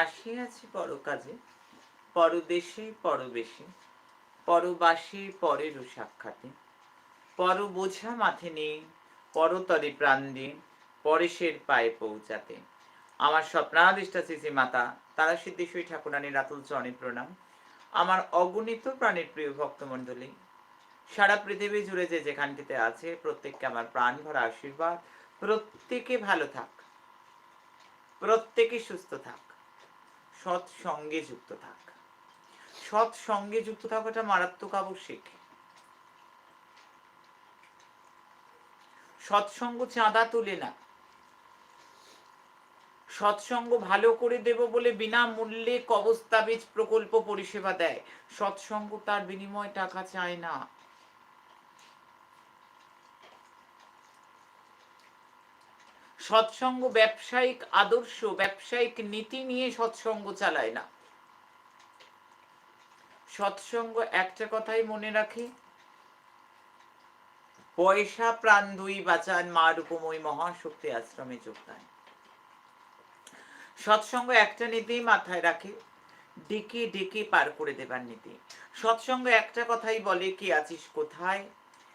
আসিয়াছি পর কাজে পরদেশে পরবেশে, পরবাসী পরেরও সাক্ষাতে। পর বোঝা মাথে নেই পরতরে প্রাণ দিয়ে পরেশের পায়ে পৌঁছাতে। আমার স্বপ্নাদিষ্টা শ্রী মাতা, তারা সিদ্ধেশ্বরী ঠাকুরানীর রাতুল চরণে প্রণাম। আমার অগণিত প্রাণের প্রিয় ভক্তমণ্ডলী, সারা পৃথিবী জুড়ে যে যেখানটিতে আছে, প্রত্যেককে আমার প্রাণ ভরা আশীর্বাদ। প্রত্যেকে ভালো থাক, প্রত্যেকে সুস্থ থাক। সৎ সঙ্গে যুক্ত থাক। সৎ সঙ্গে যুক্ত থাকাটা মারাত্মক আবশ্যিক। সৎসঙ্গ চাঁদা তুলে না। সৎসঙ্গ ভালো করে দেব বলে বিনা মূল্যে কবস্তাবেজ প্রকল্প পরিষেবা দেয়। সৎসঙ্গ তার বিনিময় টাকা চায় না। সৎসঙ্গ ব্যবসায়িক আদর্শ, ব্যবসায়িক নীতি নিয়ে সৎসঙ্গ চালায় না। সৎসঙ্গ একটা কথাই মনে রাখে, পয়সা, প্রাণ দুই বাঁচান মা রূপময় মহাশক্তি আশ্রমে যোগদান। সৎসঙ্গ একটা নীতি মাথায় রাখে, ডেকে ডেকে পার করে দেবার নীতি। সৎসঙ্গ একটা কথাই বলে কি আছিস কোথায়?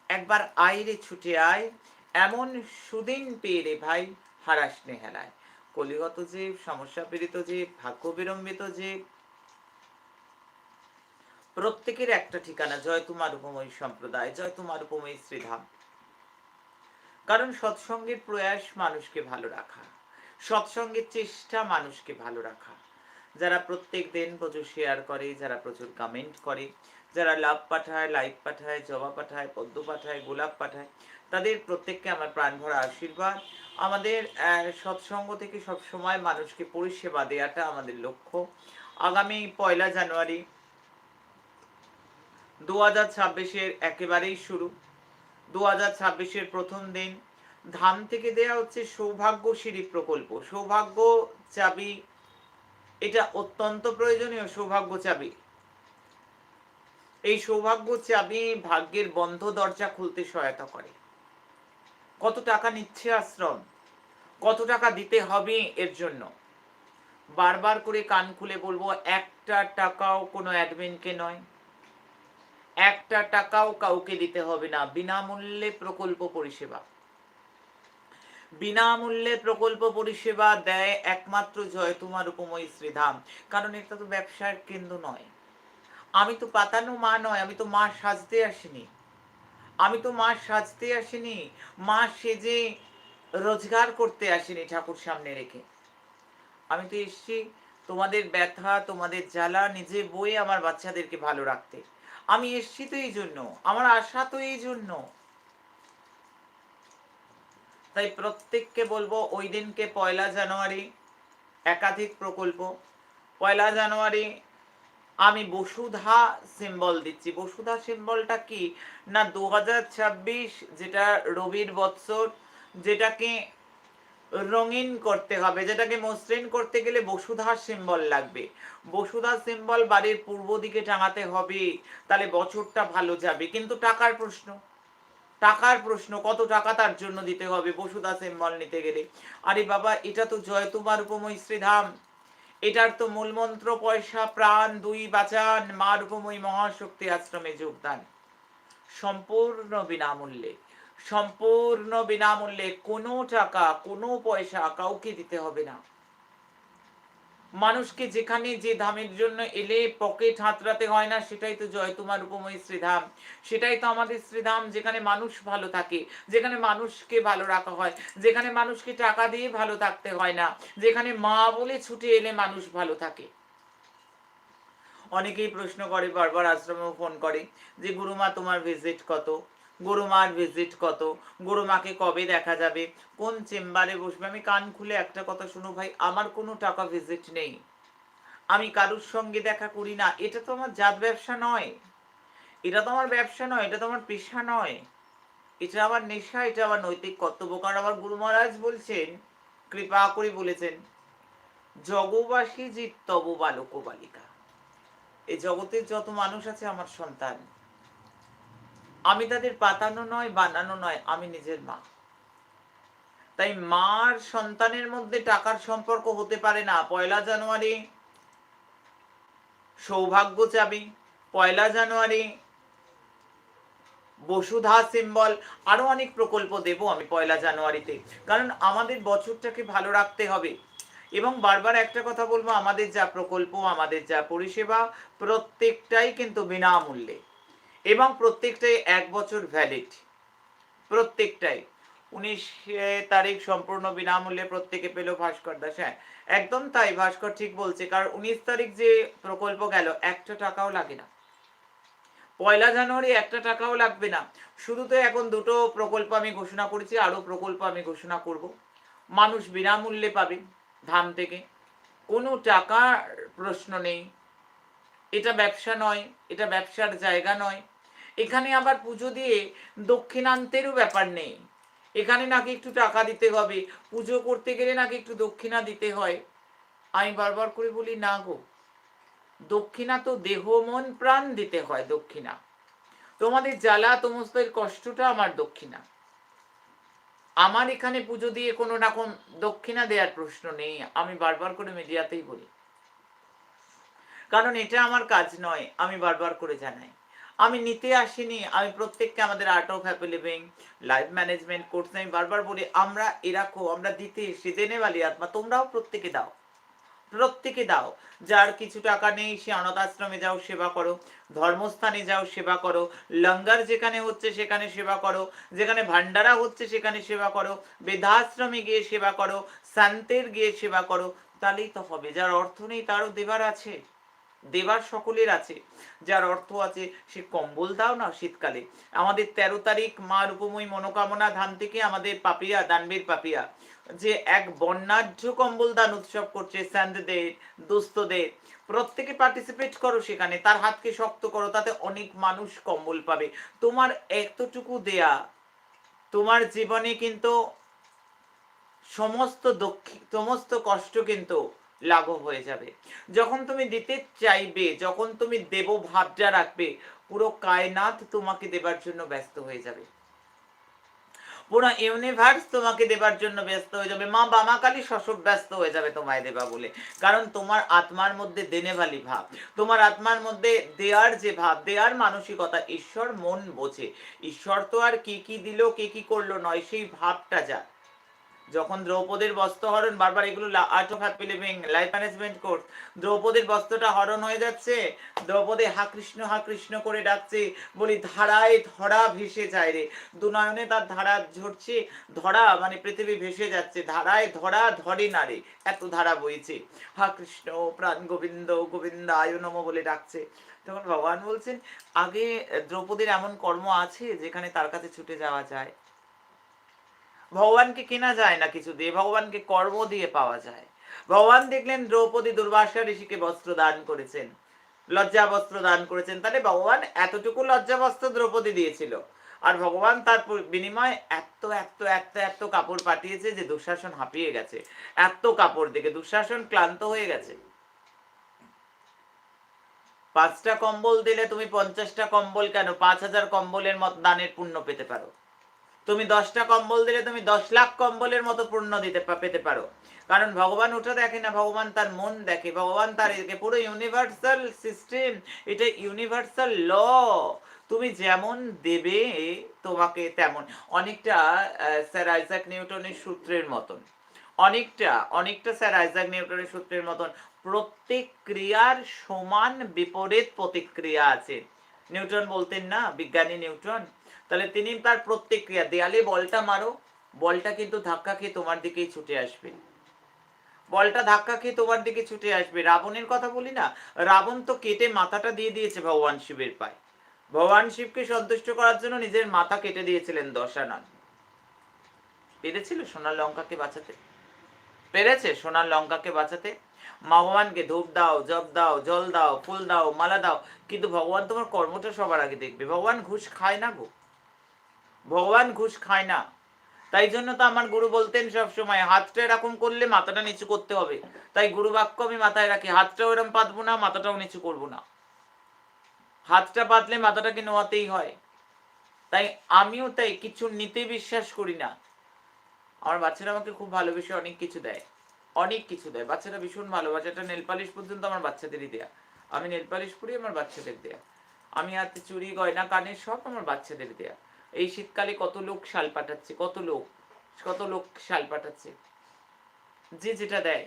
একবার আইরে ছুটে আয় এমন সুদিন পেয়ে রে ভাই হারাস হেলায় কলিগত যে সমস্যা পীড়িত যে, ভাগ্য বিড়ম্বিত যে, প্রত্যেকের একটা ঠিকানা, জয় তোমার উপময় সম্প্রদায়, জয় তোমার উপময় শ্রীধাম। কারণ সৎসঙ্গের প্রয়াস মানুষকে ভালো রাখা, সৎসঙ্গের চেষ্টা মানুষকে ভালো রাখা। যারা প্রত্যেক দিন প্রচুর শেয়ার করে, যারা প্রচুর কমেন্ট করে, যারা লাভ পাঠায় লাইক পাঠায়, জবা পাঠায়, পদ্ম পাঠায়, গোলাপ পাঠায় তাদের প্রত্যেককে আমার প্রাণ ভরা আশীর্বাদ। আমাদের সৎসঙ্গ থেকে সব সময় মানুষকে পরিষেবা দেওয়াটা আমাদের লক্ষ্য। আগামী পয়লা জানুয়ারি দু হাজার ছাব্বিশের একেবারেই শুরু। দু হাজার ছাব্বিশের প্রথম দিন। ধাম থেকে দেয়া হচ্ছে সৌভাগ্য সিঁড়ি প্রকল্প। সৌভাগ্য চাবি, এটা অত্যন্ত প্রয়োজনীয় সৌভাগ্য চাবি। এই সৌভাগ্য চাবি ভাগ্যের বন্ধ দরজা খুলতে সহায়তা করে। কত টাকা নিচ্ছে আশ্রম? কত টাকা দিতে হবে এর জন্য? বারবার করে কান খুলে বলব, একটা টাকাও কোনো অ্যাডমিনকে নয়। একটা টাকাও কাউকে দিতে হবে না। বিনামূল্যে প্রকল্প পরিষেবা। বিনামূল্যে প্রকল্প পরিষেবা দেয় একমাত্র জয় তোমার উপময় শ্রীধাম। কারণ এটা তো ব্যবসার কেন্দ্র নয়। আমি তো পাতানো মা নয়, আমি তো মা সাজতে আসিনি। আমি তো মা সাজতে আসিনি, মা সেজে রোজগার করতে আসিনি ঠাকুর সামনে রেখে। আমি তো এসছি তোমাদের ব্যথা, তোমাদের জ্বালা, নিজে বয়ে আমার বাচ্চাদেরকে ভালো রাখতে। আমি এসছি তো এই জন্য, আমার আশা তো এই জন্য। তাই প্রত্যেককে বলব, ওই দিনকে পয়লা জানুয়ারি একাধিক প্রকল্প। পয়লা জানুয়ারি আমি বসুধা সিম্বল দিচ্ছি। বসুধা সিম্বলটা কি? না দু হাজার ছাব্বিশ যেটা রবির বৎসর, যেটাকে রঙিন করতে হবে, যেটাকে মসৃণ করতে গেলে বসুধা সিম্বল লাগবে। বসুধা সিম্বল বাড়ির পূর্ব দিকে টাঙাতে হবে, তাহলে বছরটা ভালো যাবে। কিন্তু টাকার প্রশ্ন টাকার প্রশ্ন, কত টাকা তার জন্য দিতে হবে বসুধা সিম্বল নিতে গেলে? আরে বাবা, এটা তো জয় তোমার উপময় শ্রীধাম এটার তো মূল মন্ত্র, পয়সা, প্রাণ, দুই বাঁচান মা মহাশক্তি আশ্রমে যোগদান। সম্পূর্ণ বিনামূল্যে সম্পূর্ণ বিনামূল্যে কোনো টাকা, কোনো পয়সা কাউকে দিতে হবে না। মানুষকে যেখানে যে ধামের জন্য এলে পকেট হাতড়াতে হয় না, সেটাই তো জয় তোমার উপময় শ্রীধাম। সেটাই তো আমাদের শ্রীধাম, যেখানে মানুষ ভালো থাকে, যেখানে মানুষকে ভালো রাখা হয়, যেখানে মানুষকে টাকা দিয়ে ভালো থাকতে হয় না, যেখানে মা বলে ছুটে এলে মানুষ ভালো থাকে। অনেকেই প্রশ্ন করে, বারবার আশ্রমেও ফোন করে যে, গুরুমা, তোমার ভিজিট কত? গুরুমার ভিজিট কত? গুরুমাকে কবে দেখা যাবে? কোন চেম্বারে বসবে? আমি কান খুলে একটা কথা শুনো ভাই, আমার কোনো টাকা ভিজিট নেই। আমি কারুর সঙ্গে দেখা করি না। এটা তো আমার জাত ব্যবসা নয়। এটা তো আমার ব্যবসা নয়, এটা তো আমার পেশা নয়। এটা আমার নেশা, এটা আমার নৈতিক কর্তব্য। কারণ আমার গুরু মহারাজ বলছেন, কৃপা করে বলেছেন, জগবাসী জিত তব বালক বালিকা এই জগতের যত মানুষ আছে, আমার সন্তান। আমি তাদের পাতানো নয়, বানানো নয়, আমি নিজের মা। তাই মার সন্তানের মধ্যে টাকার সম্পর্ক হতে পারে না। পয়লা জানুয়ারি সৌভাগ্য চাবি। পয়লা জানুয়ারি বসুধা সিম্বল আরও অনেক প্রকল্প দেব আমি পয়লা জানুয়ারিতে। কারণ আমাদের বছরটাকে ভালো রাখতে হবে। এবং বারবার একটা কথা বলব, আমাদের যা প্রকল্প, আমাদের যা পরিষেবা, প্রত্যেকটাই কিন্তু বিনামূল্যে। এবং প্রত্যেকটাই এক বছর ভ্যালিড প্রত্যেকটাই। উনিশ তারিখ সম্পূর্ণ বিনামূল্যে প্রত্যেকে পেল ভাস্কর দাস। হ্যাঁ একদম তাই। ভাস্কর ঠিক বলছে, কারণ উনিশ তারিখ যে প্রকল্প গেল, একটা টাকাও লাগে না। পয়লা জানুয়ারি একটা টাকাও লাগবে না। শুধু তো এখন দুটো প্রকল্প আমি ঘোষণা করেছি আরও প্রকল্প আমি ঘোষণা করব। মানুষ বিনামূল্যে পাবে ধাম থেকে। কোনো টাকার প্রশ্ন নেই। এটা ব্যবসা নয়, এটা ব্যবসার জায়গা নয়। এখানে আবার পুজো দিয়ে দক্ষিণান্তেরও ব্যাপার নেই। এখানে নাকি একটু টাকা দিতে হবে, পুজো করতে গেলে নাকি একটু দক্ষিণা দিতে হয়। আমি বারবার করে বলি, না গো, দক্ষিণা তো দেহ, মন, প্রাণ দিতে হয় দক্ষিণা। তোমাদের জ্বালা, তোমাদের কষ্টটা আমার দক্ষিণা। আমার এখানে পুজো দিয়ে কোনো রকম দক্ষিণা দেওয়ার প্রশ্ন নেই। আমি বারবার করে মিডিয়াতেই বলি। কারণ এটা আমার কাজ নয়, আমি বারবার করে জানাই। আমি নিতে আসিনি, আমি প্রত্যেককে আমাদের art of happy living life management course আমি বারবার বলি, আমরা এরাকো, আমরা দিতে এসে দেনে বালি আত্মা, তোমরাও প্রত্যেকে দাও প্রত্যেকে দাও। যার কিছু টাকা নেই, সে অনাথ আশ্রমে যাও, সেবা করো। ধর্মস্থানে যাও, সেবা করো। লঙ্গার যেখানে হচ্ছে, সেখানে সেবা করো। যেখানে ভান্ডারা হচ্ছে, সেখানে সেবা করো। বেদাশ্রমে গিয়ে সেবা করো। শান্তের গিয়ে সেবা করো। তাহলেই তো হবে। যার অর্থ নেই, তারও দেবার আছে। দেবার সকলের আছে, যার অর্থ আছে সে কম্বল দাও না শীতকালে। আমাদের তেরো তারিখ মা রূপময়ী মনোকামনা ধান থেকে আমাদের পাপিয়া, দানবীর পাপিয়া, যে এক বর্ণাঢ্য কম্বল দান উৎসব করছে স্যান্ডদের, দুস্থদের। প্রত্যেকে পার্টিসিপেট করো সেখানে, তার হাতকে শক্ত করো, তাতে অনেক মানুষ কম্বল পাবে। তোমার এতটুকু দেয়া, তোমার জীবনে কিন্তু সমস্ত দক্ষিণ সমস্ত কষ্ট কিন্তু লাঘব হয়ে যাবে। যখন তুমি দিতে চাইবে, যখন তুমি দেব ভাবটা রাখবে, পুরো কায়নাত তোমাকে দেবার জন্য ব্যস্ত হয়ে যাবে। পুরো ইউনিভার্স তোমাকে দেবার জন্য ব্যস্ত হয়ে যাবে। মা বামা কালী ব্যস্ত হয়ে যাবে তোমায় দেবা বলে। কারণ তোমার আত্মার মধ্যে দেনেবালি ভাব, তোমার আত্মার মধ্যে দেয়ার যে ভাব, দেয়ার মানসিকতা, ঈশ্বর মন বোঝে। ঈশ্বর তো আর কি কি দিল, কে কি করল নয়, সেই ভাবটা যা। যখন দ্রৌপদীর বস্ত্র হরণ, বারবার এগুলো art of happy living life management course দ্রৌপদীর বস্ত্রটা হরণ হয়ে যাচ্ছে। দ্রৌপদী হা কৃষ্ণ হা কৃষ্ণ করে ডাকছে। বলি, ধারায় ধরা ভেসে যায় রে। দুনয়নে তার ধারা ঝরছে, ধরা মানে পৃথিবী ভেসে যাচ্ছে। ধারায় ধরা ধরে না রে। এত ধারা বইছে। হা কৃষ্ণ, প্রাণ গোবিন্দ গোবিন্দ আয়ু নম বলে ডাকছে। তখন ভগবান বলছেন, আগে দ্রৌপদীর এমন কর্ম আছে যেখানে তার কাছে ছুটে যাওয়া যায়? ভগবানকে কেনা যায় না কিছু দিয়ে, ভগবানকে কর্ম দিয়ে পাওয়া যায়। ভগবান দেখলেন দ্রৌপদী দুর্বাসা ঋষিকে বস্ত্র দান করেছেন, লজ্জা বস্ত্র দান করেছেন। তাহলে ভগবান এতটুকু লজ্জা বস্ত্র দ্রৌপদী দিয়েছিল। আর ভগবান তার বিনিময়ে এত এত এত এত কাপড় পাঠিয়েছে যে দুঃশাসন হাঁপিয়ে গেছে। এত কাপড় দেখে দুঃশাসন ক্লান্ত হয়ে গেছে। পাঁচটা কম্বল দিলে তুমি পঞ্চাশটা কম্বল কেন? পাঁচ হাজার কম্বলের মত দানের পুণ্য পেতে পারো। তুমি দশটা কম্বল দিলে তুমি দশ লাখ কম্বলের মতো পূর্ণ দিতে পেতে পারো। কারণ ভগবান ওটা দেখে না, ভগবান তার মন দেখে, ভগবান তার পুরো ইউনিভার্সাল সিস্টেম এটা ইউনিভার্সাল ল তুমি যেমন দেবে, তোমাকে তেমন। অনেকটা স্যার আইজাক নিউটনের সূত্রের মতন। অনেকটা অনেকটা স্যার আইজাক নিউটনের সূত্রের মতন। প্রত্যেক ক্রিয়ার সমান বিপরীত প্রতিক্রিয়া আছে। নিউটন বলতেন না, বিজ্ঞানী নিউটন তাহলে তিনি তার প্রত্যেক দেয়ালে বলটা মারো, বলটা কিন্তু ধাক্কা খেয়ে তোমার দিকেই ছুটে আসবে। বলটা ধাক্কা খেয়ে তোমার দিকে ছুটে আসবে। রাবণের কথা বলি না, রাবণ তো কেটে মাথাটা দিয়ে দিয়েছে ভগবান শিবের পায়ে। ভগবান শিবকে সন্তুষ্ট করার জন্য নিজের মাথা কেটে দিয়েছিলেন দশানন। পেরেছিল সোনার লঙ্কাকে বাঁচাতে? পেরেছে সোনার লঙ্কাকে বাঁচাতে? ভগবানকে ধূপ দাও, জপ দাও, জল দাও, ফুল দাও, মালা দাও, কিন্তু ভগবান তোমার কর্মটা সবার আগে দেখবে। ভগবান ঘুষ খায় না গো। ভগবান ঘুষ খায় না। তাই জন্য তো আমার গুরু বলতেন সব সময় হাতটা এরকম করলে মাথাটা নিচু করতে হবে। তাই গুরু বাক্য আমি মাথায় রাখি হাতটাও এরকম পাতবো না, মাথাটাও নিচু করব না। হাতটা পাতলে মাথাটাকে নোয়াতেই হয়। তাই আমিও তাই কিছু নিতে বিশ্বাস করি না। আমার বাচ্চারা আমাকে খুব ভালোবেসে অনেক কিছু দেয়। অনেক কিছু দেয়। বাচ্চারা ভীষণ ভালোবাসে একটা নেলপালিশ পর্যন্ত আমার বাচ্চাদেরই দেয়া। আমি নেল পালিশ পরি আমার বাচ্চাদের দেয়া। আমি হাতে চুরি গয়না, কানের সব আমার বাচ্চাদের দেয়া। এই শীতকালে কত লোক শাল পাঠাচ্ছে, কত লোক কত লোক শাল পাঠাচ্ছে? যে যেটা দেয়।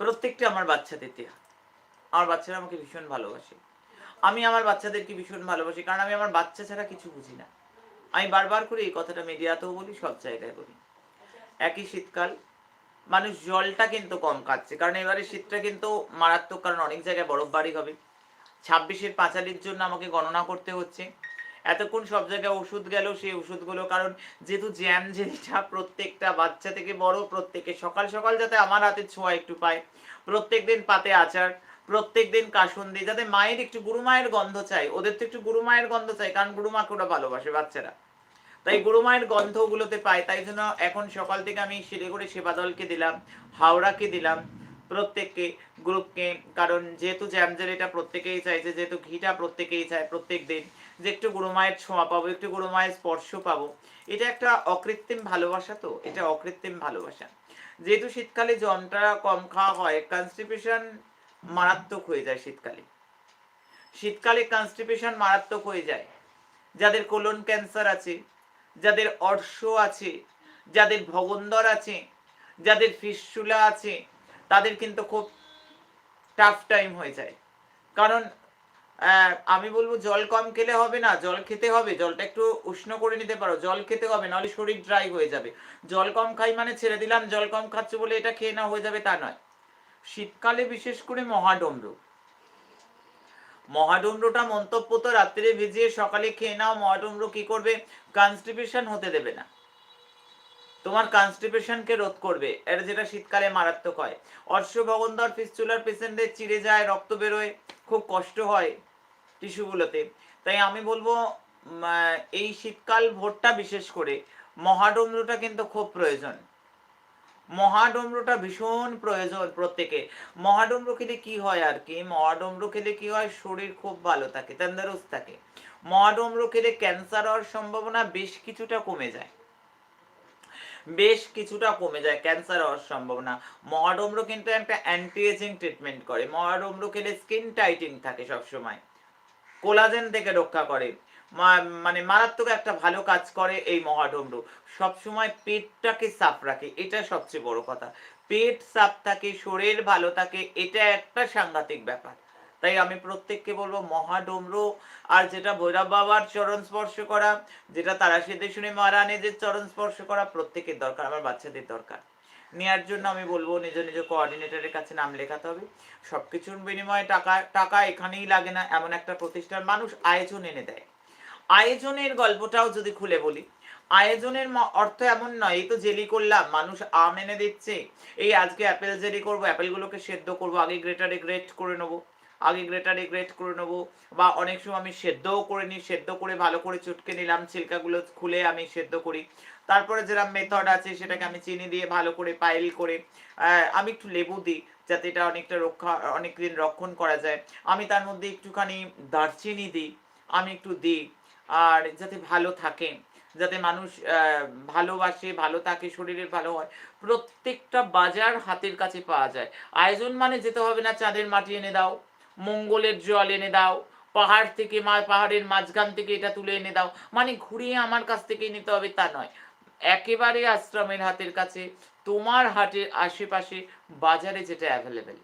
প্রত্যেকটা আমার বাচ্চাদের দেয়া। আমার বাচ্চারা আমাকে ভীষণ ভালোবাসে। আমি আমার বাচ্চাদেরকে ভীষণ ভালোবাসি, কারণ আমি আমার বাচ্চা ছাড়া কিছু বুঝি না। আমি বারবার করে এই কথাটা মিডিয়াতেও বলি, সব জায়গায় বলি। একই শীতকাল, মানুষ জলটা কিন্তু কম কাটছে, কারণ এবারে শীতটা কিন্তু মারাত্মক, কারণ অনেক জায়গায় বরফ বাড়ি হবে। ছাব্বিশের পাঁচালির জন্য আমাকে গণনা করতে হচ্ছে। এতক্ষণ সব জায়গায় ওষুধ গেল, সেই ওষুধগুলো, কারণ যেহেতু জ্যাম জেলিটা প্রত্যেকটা বাচ্চা থেকে বড়, প্রত্যেকে সকাল সকাল যাতে আমার হাতে ছোঁয়া একটু পায়। প্রত্যেক দিন পাতে আচার, প্রত্যেক দিন কাসন্দি, যাতে মায়ের একটু গুরু মায়ের গন্ধ চাই। ওদের তো একটু গুরু মায়ের গন্ধ চাই, কারণ গুরু মাকে ওরা ভালোবাসে বাচ্চারা। তাই গুরু মায়ের গন্ধ ওগুলোতে পাই তাই জন্য এখন সকাল থেকে আমি শিলিগুড়ি সেবা দলকে দিলাম, হাওড়াকে দিলাম, প্রত্যেককে, গ্রুপকে, কারণ যেহেতু জ্যামজেল এটা প্রত্যেকেই চাইছে, যেহেতু ঘিটা প্রত্যেকেই চায় প্রত্যেক দিন। যে একটু গুরু মায়ের ছোঁয়া পাবো, একটু গুরু মায়ের স্পর্শ পাবো, এটা একটা অকৃত্রিম ভালোবাসা তো, এটা অকৃত্রিম ভালোবাসা। যেহেতু শীতকালে জলটা কম খাওয়া হয় কনস্টিপেশন মারাত্মক হয়ে যায় শীতকালে। শীতকালে কনস্টিপেশন মারাত্মক হয়ে যায়। যাদের কোলন ক্যান্সার আছে, যাদের অর্শ আছে, যাদের ভগন্দর আছে, যাদের ফিসচুলা আছে, তাদের কিন্তু খুব টাফ টাইম হয়ে যায়। কারণ আমি বলব জল কম খেলে হবে না, জল খেতে হবে, জলটা একটু উষ্ণ করে নিতে পারো, জল খেতে হবে, নাহলে শরীর ড্রাই হয়ে যাবে। জল কম খাই মানে ছেড়ে দিলাম, জল কম খাচ্ছে বলে এটা খেয়ে না হয়ে যাবে তা নয়। শীতকালে বিশেষ করে মহাডম্র মহাডুমরুটা মন্তব্য তো রাত্রে ভিজিয়ে সকালে খেয়ে নাও মহাডুমরু কি করবে? কনস্টিপেশন হতে দেবে না। তোমার কনস্টিপেশনকে রোধ করবে, এটা যেটা শীতকালে মারাত্মক হয়। অর্শ ভগন্দর ফিস্চুলার পেশেন্টদের চিড়ে যায়, রক্ত বেরোয়, খুব কষ্ট হয় টিস্যুগুলোতে। তাই আমি বলব এই শীতকাল ভোরটা বিশেষ করে, মহাডমরুটা কিন্তু খুব প্রয়োজন। মহাডমরুটা ভীষণ প্রয়োজন প্রত্যেকে। মহাডমরু খেলে কি হয় আর কি? মহাডমরু খেলে কি হয়? শরীর খুব ভালো থাকে, তন্দরুস্ত থাকে। মহাডমরু খেলে ক্যান্সার হওয়ার সম্ভাবনা বেশ কিছুটা কমে যায়। বেশ কিছুটা কমে যায় ক্যান্সার হওয়ার সম্ভাবনা। মহাডমরু কিন্তু একটা অ্যান্টি এজিং ট্রিটমেন্ট করে। মহাডমরু খেলে স্কিন টাইটিং থাকে সবসময়। কোলাজেন থেকে রক্ষা করে। মানে মারাত্মক একটা ভালো কাজ করে এই মহাডমরু। সবসময় পেটটাকে সাফ রাখে, এটা সবচেয়ে বড় কথা। পেট সাফ থাকে, শরীর ভালো থাকে, এটা একটা সাংঘাতিক ব্যাপার। তাই আমি প্রত্যেককে বলব মহা মহাডমরু আর যেটা ভৈরব বাবার চরণ স্পর্শ করা, যেটা তারা সেদে শুনে মহারানীদের চরণ স্পর্শ করা, প্রত্যেকের দরকার, আমার বাচ্চাদের দরকার। নেওয়ার জন্য আমি বলব নিজ নিজ কোঅর্ডিনেটরের কাছে নাম লেখাতে হবে। সবকিছুর বিনিময়ে টাকা টাকা এখানেই লাগে না, এমন একটা প্রতিষ্ঠান মানুষ আয়োজন এনে দেয়। আয়োজনের গল্পটাও যদি খুলে বলি, আয়োজনের অর্থ এমন নয়, এই তো জেলি করলাম, মানুষ আম এনে দিচ্ছে। এই আজকে অ্যাপেল জেলি করব, অ্যাপেলগুলোকে সেদ্ধ করব, আগে গ্রেটারে গ্রেট করে নেব। আগে গ্রেটারে গ্রেট করে নেব, বা অনেক সময় আমি সেদ্ধও করে নিই সেদ্ধ করে ভালো করে চুটকে নিলাম ছিলকাগুলো খুলে আমি সেদ্ধ করি। তারপরে যেরকম মেথড আছে, সেটাকে আমি চিনি দিয়ে ভালো করে পাইল করে আমি একটু লেবু দিই, যাতে এটা অনেকটা রক্ষা অনেক দিন রক্ষণ করা যায়। আমি তার মধ্যে একটুখানি দারচিনি দিই, আমি একটু দিই, আর যাতে ভালো থাকে, যাতে মানুষ ভালোবাসে, ভালো থাকে শরীরের ভালো হয়। প্রত্যেকটা বাজার হাতের কাছে পাওয়া যায়। আয়োজন মানে যেতে হবে না, চাঁদের মাটি এনে দাও। মঙ্গলের জল এনে দাও, পাহাড় থেকে মা, পাহাড়ের মাঝখান থেকে এটা তুলে এনে দাও। মানে ঘুরিয়ে আমার কাছ থেকে নিতে হবে তা নয়। একেবারে আশ্রমের হাতের কাছে, তোমার হাটের আশেপাশে বাজারে যেটা অ্যাভেলেবেল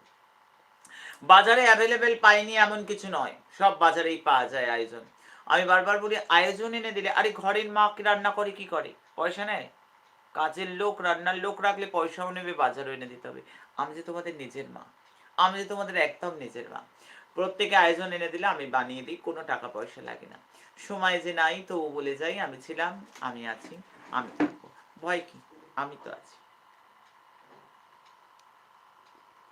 বাজারে অ্যাভেলেবেল পাইনি এমন কিছু নয়। সব বাজারেই পাওয়া যায় আয়োজন। আমি বারবার বলি, আয়োজন এনে দিলে, আরে ঘরের মা রান্না করে কি করে? পয়সা নেয়? কাজের লোক, রান্নার লোক রাখলে পয়সাও নেবে, বাজারও এনে দিতে হবে। আমি যে তোমাদের নিজের মা, আমি যে তোমাদের একদম নিজের মা প্রত্যেকে আয়োজন এনে দিলে আমি বানিয়ে দিই, কোনো টাকা পয়সা লাগে না। সময় যে নাই, তবু বলে যাই, আমি ছিলাম, আমি আছি, আমি থাকব। ভয় কি? আমি তো আছি।